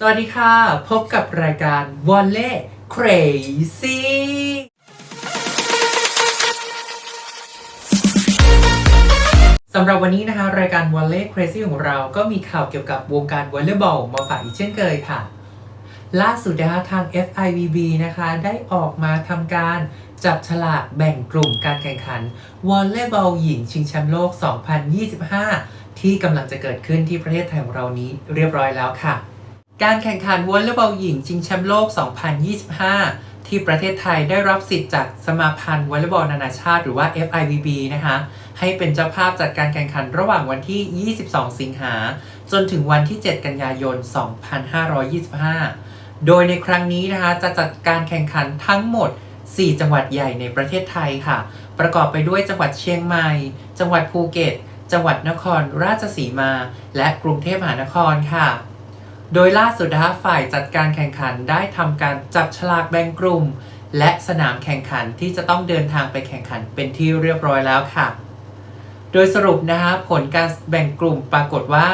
สวัสดีค่ะ พบกับรายการ w a l l e Crazy สำหรับวันนี้นะคะ รายการ w a l l e Crazy ของเราก็มีข่าวเกี่ยวกับวงการวอลเลย์บอลมาฝากอีกเช่นเคยค่ะ ล่าสุดนะคะทาง FIVB นะคะ ได้ออกมาทำการจับฉลากแบ่งกลุ่มการแข่งขันวอลเลย์บอลหญิงชิงแชมป์โลก 2025 ที่กำลังจะเกิดขึ้นที่ประเทศไทยของเรานี้เรียบร้อยแล้วค่ะ การแข่งขันวอลเลย์บอลหญิงชิงแชมป์โลก 2025 ที่ประเทศไทยได้รับสิทธิ์จากสมาพันธ์วอลเลย์บอลนานาชาติหรือว่า FIVB นะคะ ให้เป็นเจ้าภาพจัดการแข่งขันระหว่างวันที่ 22 สิงหา จนถึงวันที่ 7 กันยายน 2525 โดยในครั้งนี้นะคะ จะจัดการแข่งขันทั้งหมด 4 จังหวัดใหญ่ในประเทศไทยค่ะ ประกอบไปด้วยจังหวัดเชียงใหม่ จังหวัดภูเก็ต จังหวัดนครราชสีมา และกรุงเทพมหานครค่ะ โดยล่าสุดนะคะฝ่ายจัดการแข่งขันได้ทำการจับฉลากแบ่งกลุ่ม และสนามแข่งขันที่จะต้องเดินทางไปแข่งขันเป็นที่เรียบร้อยแล้วค่ะ โดยสรุปนะคะผลการแบ่งกลุ่มปรากฏว่า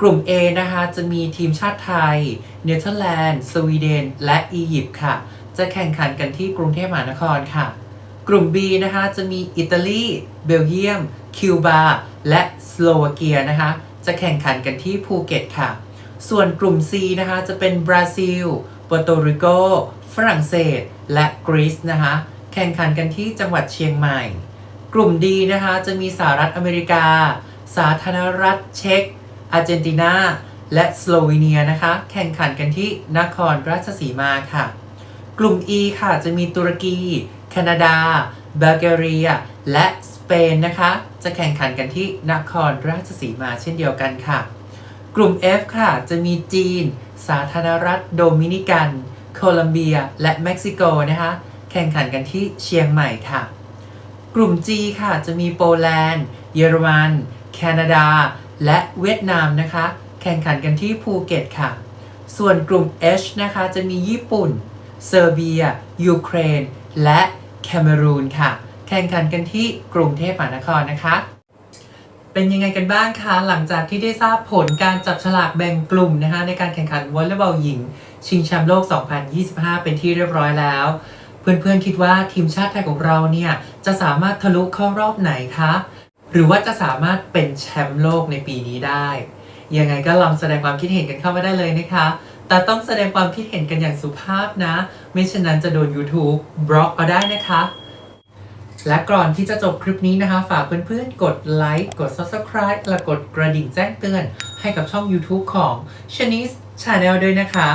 กลุ่ม A นะคะจะมีทีมชาติไทย เนเธอร์แลนด์ สวีเดน และอียิปต์ค่ะ จะแข่งขันกันที่กรุงเทพมหานครค่ะ กลุ่ม B นะคะจะมีอิตาลี เบลเยียม คิวบา และสโลวาเกียนะคะ จะแข่งขันกันที่ภูเก็ตค่ะ ส่วนกลุ่ม C นะคะ จะเป็นบราซิลเปอร์โตริโก ฝรั่งเศส และกรีซนะคะ แข่งขันกันที่จังหวัดเชียงใหม่ กลุ่ม D นะคะ จะมีสหรัฐอเมริกา สาธารณรัฐเช็กอาร์เจนตินา และสโลวีเนียนะคะ แข่งขันกันที่นครราชสีมาค่ะ กลุ่ม E ค่ะ จะมีตุรกี แคนาดาบลแกเรีย และสเปนนะคะ จะแข่งขันกันที่นครราชสีมาเช่นเดียวกันค่ะ กลุ่ม F ค่ะ จะมีจีน สาธารณรัฐโดมินิกัน โคลัมเบีย และเม็กซิโกนะคะ แข่งขันกันที่เชียงใหม่ค่ะ กลุ่ม G ค่ะ จะมีโปแลนด์ เยอรมัน แคนาดา และเวียดนามนะคะ แข่งขันกันที่ภูเก็ตค่ะ ส่วนกลุ่ม H นะคะ จะมีญี่ปุ่น เซอร์เบีย ยูเครน และแคเมรูนค่ะ แข่งขันกันที่กรุงเทพมหานครนะคะ เป็นยังไงกันบ้างคะหลังจากที่ได้ทราบผลการจับฉลากแบ่งกลุ่มนะคะในการแข่งขันวอลเลย์บอลหญิง ชิงแชมป์โลก 2025 เป็นที่เรียบร้อยแล้ว เพื่อนๆคิดว่าทีมชาติไทยของเราเนี่ยจะสามารถทะลุเข้ารอบไหนคะ หรือว่าจะสามารถเป็นแชมป์โลกในปีนี้ได้ ยังไงก็ลองแสดงความคิดเห็นกันเข้ามาได้เลยนะคะ แต่ต้องแสดงความคิดเห็นกันอย่างสุภาพนะ ไม่เช่นนั้นจะโดน YouTube บล็อกเอาได้นะคะ และก่อนที่จะจบคลิปนี้นะคะ ฝากเพื่อนๆ กดไลค์กด Subscribe และกดกระดิ่งแจ้งเตือน ให้กับช่อง YouTube ของ Chinese Channel ด้วยนะคะ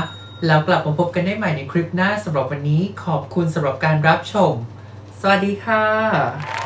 แล้วกลับมาพบกันได้ใหม่ในคลิปหน้าสำหรับวันนี้ขอบคุณสำหรับการรับชม สวัสดีค่ะ